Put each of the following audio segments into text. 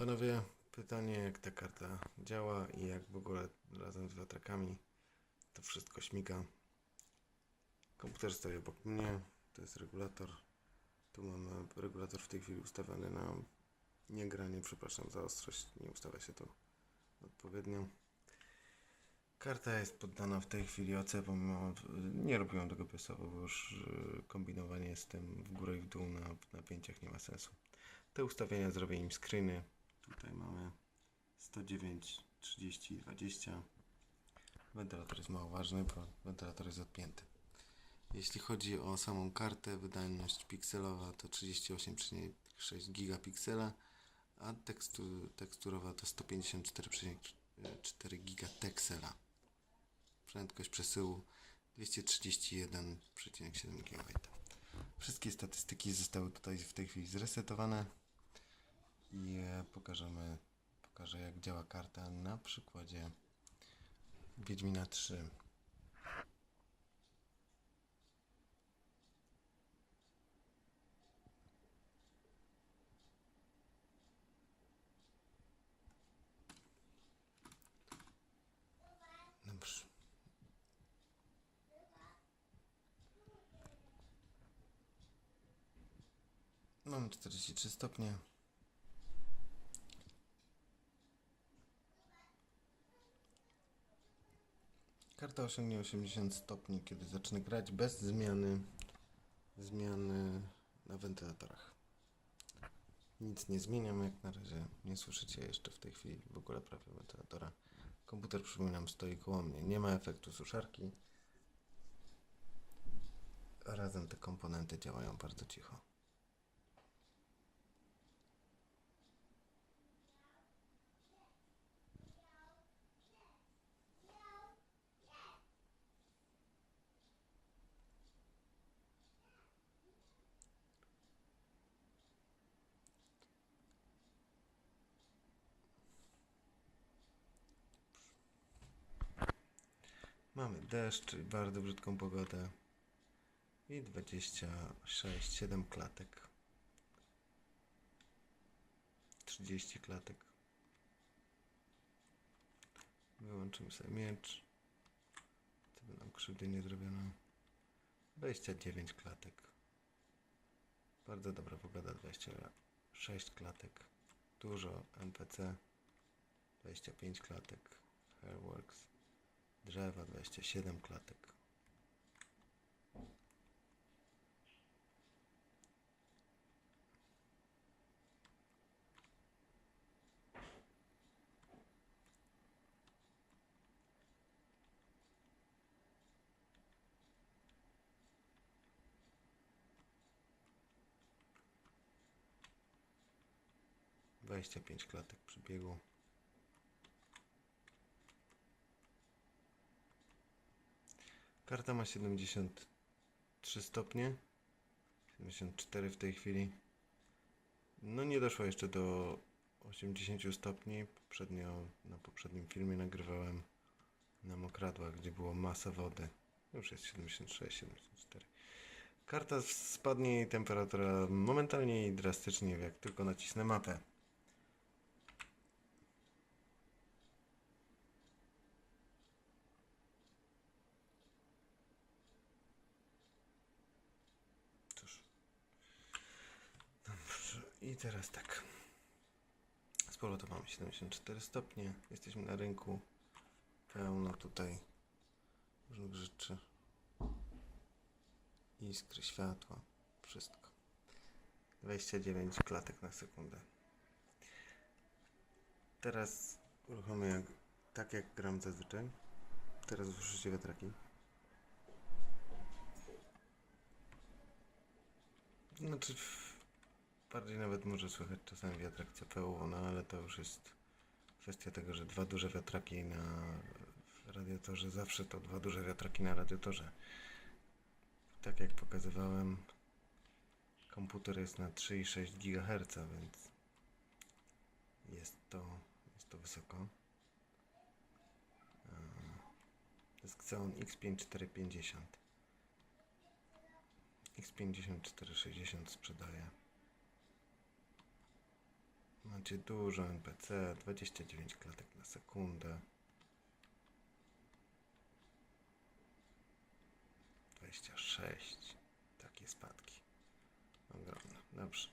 Panowie, pytanie jak ta karta działa i jak w ogóle razem z wiatrakami to wszystko śmiga. Komputer stoi obok mnie, to jest regulator. Tu mamy regulator w tej chwili ustawiony na niegranie, przepraszam za ostrość, nie ustawia się to odpowiednio. Karta jest poddana w tej chwili OC, pomimo, nie robiłem tego piosowo, bo już y, kombinowanie z tym w górę i w dół na napięciach nie ma sensu. Te ustawienia zrobię im screeny. Tutaj mamy 109, 30, 20. Wentylator jest mało ważny, bo wentylator jest odpięty. Jeśli chodzi o samą kartę, wydajność pikselowa to 38,6 gigapiksela, a tekstu, teksturowa to 154,4 gigateksela. Prędkość przesyłu 231,7 GB. Wszystkie statystyki zostały tutaj w tej chwili zresetowane i e, pokażemy, pokażę jak działa karta na przykładzie Wiedźmina 3. Dobrze. Mamy 43 stopnie. Karta osiągnie 80 stopni, kiedy zacznę grać bez zmiany zmiany na wentylatorach. Nic nie zmieniam, jak na razie nie słyszycie jeszcze w tej chwili w ogóle prawie wentylatora. Komputer, przypominam, stoi koło mnie. Nie ma efektu suszarki. Razem te komponenty działają bardzo cicho. Mamy deszcz, bardzo brzydką pogodę. I 26, 7 klatek. 30 klatek. Wyłączymy sobie miecz. Co by nam krzywdy nie zrobiono. 29 klatek. Bardzo dobra pogoda, 26 klatek. Dużo NPC. 25 klatek. Hairworks. Drzewa 27 klatek. Dwadzieścia pięć klatek przebiegu. Karta ma 73 stopnie. 74 w tej chwili. No nie doszło jeszcze do 80 stopni. Poprzednio, na poprzednim filmie nagrywałem na mokradłach, gdzie było masa wody. Już jest 76, 74. Karta spadnie jej temperatura momentalnie i drastycznie, jak tylko nacisnę mapę. Cóż. Dobrze. I teraz tak. Z powrotem mamy 74 stopnie. Jesteśmy na rynku. Pełno tutaj różnych rzeczy. Iskry, światła. Wszystko. 29 klatek na sekundę. Teraz uruchomię jak, tak jak gram zazwyczaj. Teraz usłyszycie wiatraki. Znaczy, bardziej nawet może słychać czasami wiatrak CPU, no ale to już jest kwestia tego, że dwa duże wiatraki na radiatorze, zawsze to dwa duże wiatraki na radiatorze. Tak jak pokazywałem, komputer jest na 3,6 GHz, więc jest to, jest to wysoko. To jest Xeon X5450. X5460 sprzedaje. Macie dużo NPC, 29 klatek na sekundę. 26. Takie spadki. Ogromne. Dobrze.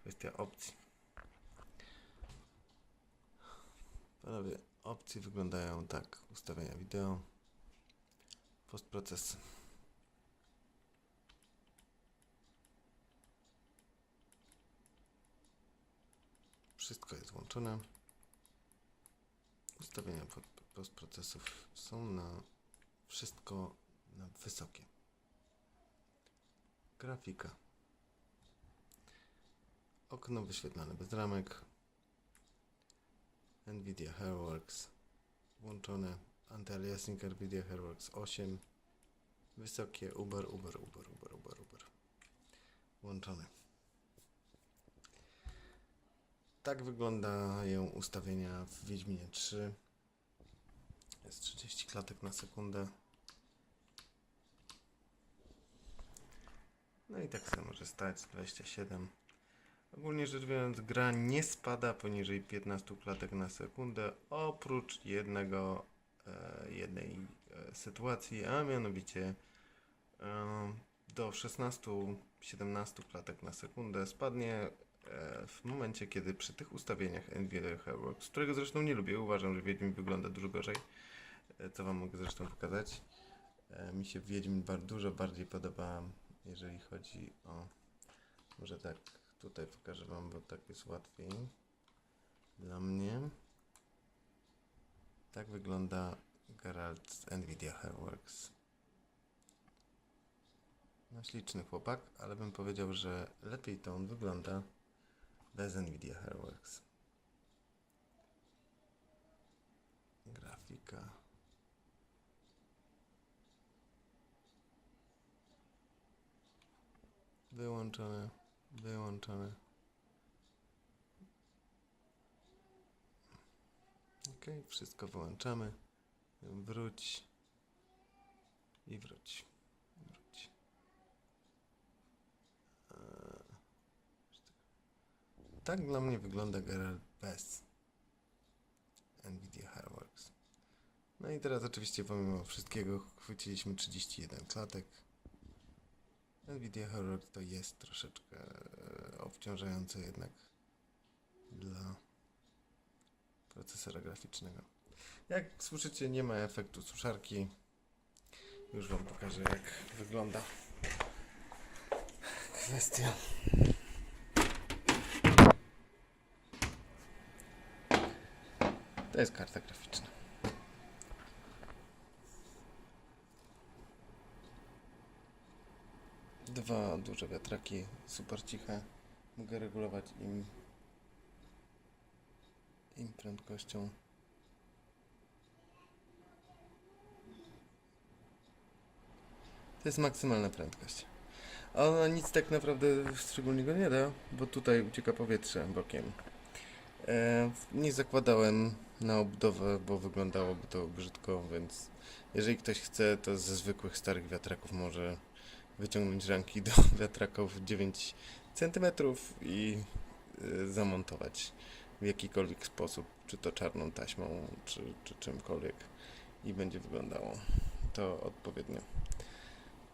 Kwestia opcji. Panowie, opcje wyglądają tak. Ustawienia wideo. Postproces. Wszystko jest włączone. Ustawienia postprocesów są na wszystko na wysokie. Grafika. Okno wyświetlane bez ramek. Nvidia Hairworks włączone. Anti-aliasing Nvidia Hairworks 8. Wysokie Uber, Uber, Uber, Uber, Uber, Uber. Włączone. Tak wyglądają ustawienia w Wiedźminie 3. Jest 30 klatek na sekundę. No i tak samo może stać 27. Ogólnie rzecz biorąc, gra nie spada poniżej 15 klatek na sekundę, oprócz jednego, e, jednej e, sytuacji, a mianowicie e, do 16-17 klatek na sekundę spadnie w momencie, kiedy przy tych ustawieniach Nvidia Hairworks, którego zresztą nie lubię, uważam, że Wiedźmin wygląda dużo gorzej, e, co Wam mogę zresztą pokazać. E, mi się Wiedźmin dużo bardziej podoba, jeżeli chodzi o... Może tak tutaj pokażę Wam, bo tak jest łatwiej dla mnie. Tak wygląda Geralt z Nvidia Hairworks. No śliczny chłopak, ale bym powiedział, że lepiej to on wygląda bez Nvidia Hairworks. Grafika. Wyłączone, wyłączone. Ok, wszystko wyłączamy. Wróć i. Wróć. Tak dla mnie wygląda Geralt bez Nvidia Hairworks. No i teraz oczywiście pomimo wszystkiego chwyciliśmy 31 klatek. Nvidia Hairworks to jest troszeczkę e, obciążające jednak dla procesora graficznego. Jak słyszycie, nie ma efektu suszarki. Już Wam pokażę, jak wygląda kwestia. To jest karta graficzna. Dwa duże wiatraki, super ciche. Mogę regulować im, im prędkością. To jest maksymalna prędkość. Ona nic tak naprawdę szczególnego nie da, bo tutaj ucieka powietrze bokiem. E, nie zakładałem na obudowę, bo wyglądałoby to brzydko, więc jeżeli ktoś chce, to ze zwykłych starych wiatraków może wyciągnąć ramki do wiatraków 9 cm i y, zamontować w jakikolwiek sposób, czy to czarną taśmą, czy, czy czymkolwiek i będzie wyglądało to odpowiednio.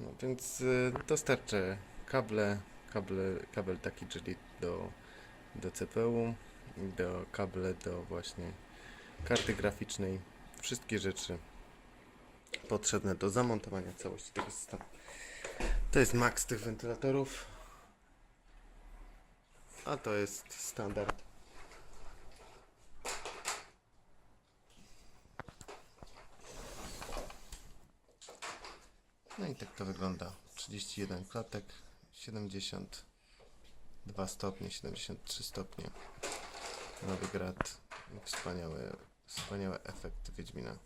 No więc y, dostarczę kable, kable, kabel taki, czyli do, do CPU, do kable do właśnie karty graficznej, wszystkie rzeczy potrzebne do zamontowania całości tego systemu. To jest max tych wentylatorów. A to jest standard. No i tak to wygląda. 31 klatek, 72 stopnie, 73 stopnie. Nowy grad. Wspaniały, wspaniały efekt Wiedźmina.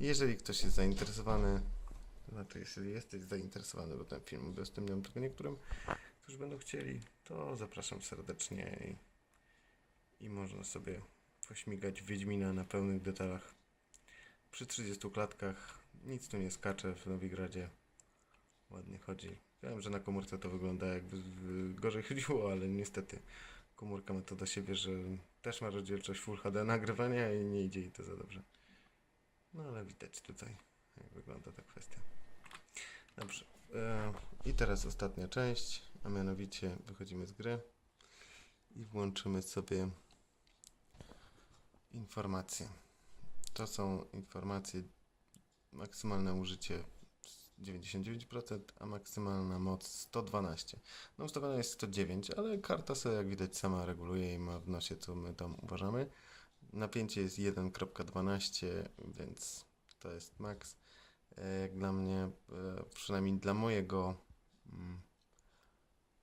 Jeżeli ktoś jest zainteresowany, to znaczy jeśli jesteś zainteresowany, bo ten film udostępniam tylko niektórym, którzy będą chcieli, to zapraszam serdecznie i, i można sobie pośmigać Wiedźmina na pełnych detalach. Przy 30 klatkach nic tu nie skacze w Nowigradzie. Ładnie chodzi. Wiem, że na komórce to wygląda jakby gorzej chodziło, ale niestety komórka ma to do siebie, że też ma rozdzielczość Full HD nagrywania i nie idzie jej to za dobrze. No ale widać tutaj, jak wygląda ta kwestia. Dobrze. E, I teraz ostatnia część, a mianowicie wychodzimy z gry i włączymy sobie informacje. To są informacje, maksymalne użycie 99%, a maksymalna moc 112. No ustawiona jest 109, ale karta sobie jak widać sama reguluje i ma w nosie co my tam uważamy. Napięcie jest 1.12, więc to jest max. E, Jak dla mnie, e, przynajmniej dla mojego mm,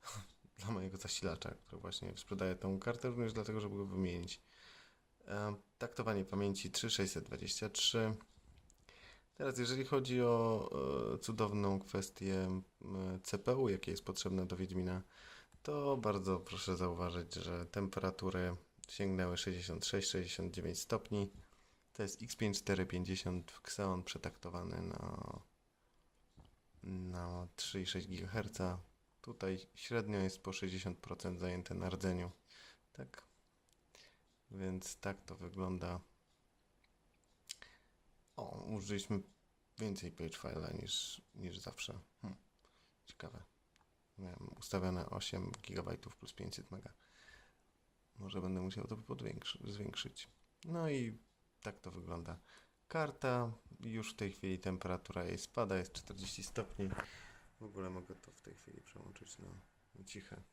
dla mojego zasilacza, który właśnie sprzedaje tą kartę, również dlatego, żeby go wymienić. E, Taktowanie pamięci 3623. Teraz, jeżeli chodzi o e, cudowną kwestię CPU, jakie jest potrzebne do Wiedźmina, to bardzo proszę zauważyć, że temperatury sięgnęły 66-69 stopni. To jest X5450 w Xeon przetaktowany na, na 3,6 GHz. Tutaj średnio jest po 60% zajęte na rdzeniu. Tak. Więc tak to wygląda. O, użyliśmy więcej page file'a niż, niż zawsze. Hm. Ciekawe. Miałem ustawione 8 GB plus 500 MB. Może będę musiał to zwiększyć. No i tak to wygląda. Karta, już w tej chwili temperatura jej spada, jest 40 stopni. W ogóle mogę to w tej chwili przełączyć na, ciche.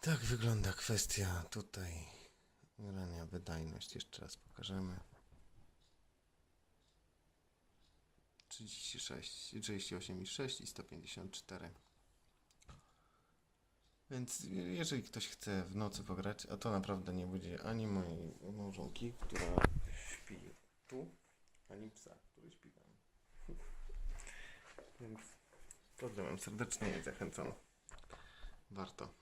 Tak wygląda kwestia tutaj grania wydajność. Jeszcze raz pokażemy. 36, 38,6 i 154. Więc jeżeli ktoś chce w nocy pograć, a to naprawdę nie będzie ani mojej małżonki, która śpi tu, ani psa, który śpi tam. Więc pozdrawiam serdecznie i zachęcam. Warto.